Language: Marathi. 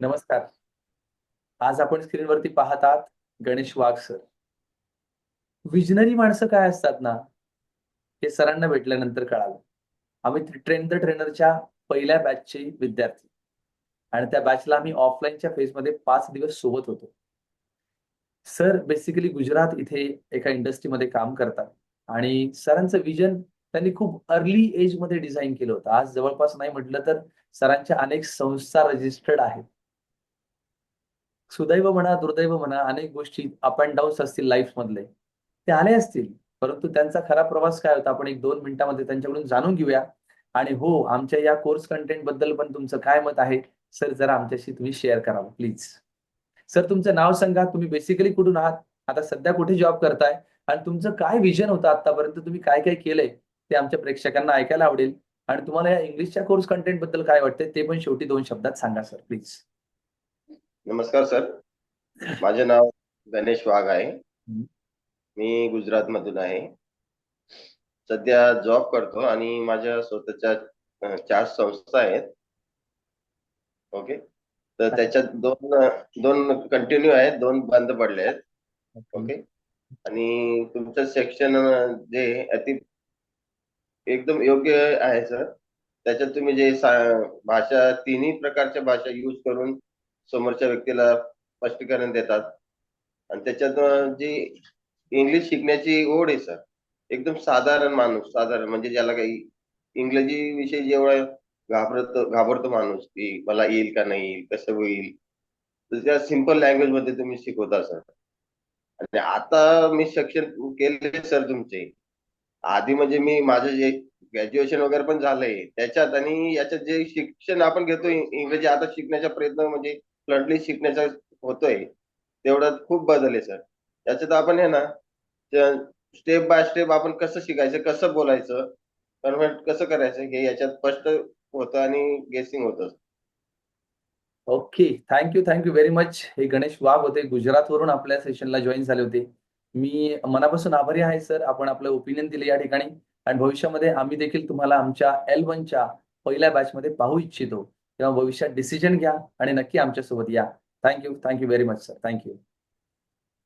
नमस्कार. आज आपण स्क्रीनवरती पाहत आहात गणेश वाघ सर. विजनरी माणसं काय असतात ना हे सरांना भेटल्यानंतर कळालं. आम्ही ट्रेन द ट्रेनरच्या पहिल्या बॅचचे विद्यार्थी. आणि त्या बॅचला आम्ही ऑफलाईनच्या फेजमध्ये पाच दिवस सोबत होतो. सर बेसिकली गुजरात इथे एका इंडस्ट्रीमध्ये काम करतात. आणि सरांचं विजन त्यांनी खूप अर्ली एजमध्ये डिझाईन केलं होतं. आज जवळपास नाही म्हटलं तर सरांच्या अनेक संस्था रजिस्टर्ड आहेत. सुदैव म्हणा दुर्दैव म्हणा अनेक गोष्टी अप अँड डाऊन्स असतील लाईफ मधले. ते आले असतील परंतु त्यांचा खरा प्रवास काय होता? आपण एक दोन मिनिटांमध्ये त्यांच्याकडून जाणून घेऊया. आणि हो आमच्या या कोर्स कंटेंटबद्दल पण तुमचं काय मत आहे? सर जरा आमच्याशी तुम्ही शेअर करावं प्लीज सर तुमचं नाव सांगा. तुम्ही बेसिकली कुठून आहात? आता सध्या कुठे जॉब करताय? आणि तुमचं काय विजन होतं आतापर्यंत तुम्ही काय काय केलंय? ते आमच्या प्रेक्षकांना ऐकायला आवडेल. आणि तुम्हाला या इंग्लिशच्या कोर्स कंटेंटबद्दल काय वाटतंय? ते पण शेवटी दोन शब्दात सांगा सर प्लीज नमस्कार सर. माझे नाव गणेश वाघ आहे. मी गुजरात मधून आहे. सध्या जॉब करतो आणि माझ्या स्वतःच्या चार संस्था आहेत. ओके? तर त्याच्यात दोन दोन कंटिन्यू आहेत दोन बंद पडले आहेत. ओके. आणि तुमचं सेक्शन जे अति एकदम योग्य आहे सर. त्याच्यात तुम्ही जे भाषा तिन्ही प्रकारच्या भाषा यूज करून समोरच्या व्यक्तीला स्पष्टीकरण देतात. आणि त्याच्यात जी इंग्लिश शिकण्याची ओढ आहे सर एकदम साधारण माणूस साधारण म्हणजे ज्याला काही इंग्रजी विषयी जेवढा घाबरतो घाबरतो माणूस की मला येईल का नाही येईल कसं होईल. तर त्या सिंपल लँग्वेजमध्ये तुम्ही शिकवता सर आणि आता मी शिक्षण केले सर तुमचे. आधी म्हणजे मी माझं जे ग्रॅज्युएशन वगैरे पण झालंय त्याच्यात आणि याच्यात जे शिक्षण आपण घेतो इंग्रजी आता शिकण्याचा प्रयत्न म्हणजे फ्लंटली शिकण्याचा होतोय तेवढं खूप बदल आहे सर त्याच्यात आपण आहे ना स्टेप बाय स्टेप आपण कसं शिकायचं कसं बोलायचं कन्व्हर्ट कसं करायचं हे याच्यात स्पष्ट होतं आणि गेसिंग होतं. Okay thank you thank you very much हे गणेश वाघ होते. गुजरातवरून आपल्या सेशनला जॉईन झाले होते. मी मनापासून आभारी आहे सर आपण आपलं ओपिनियन दिले या ठिकाणी. आणि भविष्यामध्ये आम्ही देखील तुम्हाला आमच्या एल वनच्या पहिल्या बॅचमध्ये पाहू इच्छितो. किंवा भविष्यात डिसिजन घ्या आणि नक्की आमच्यासोबत या. Thank you thank you very much sir thank you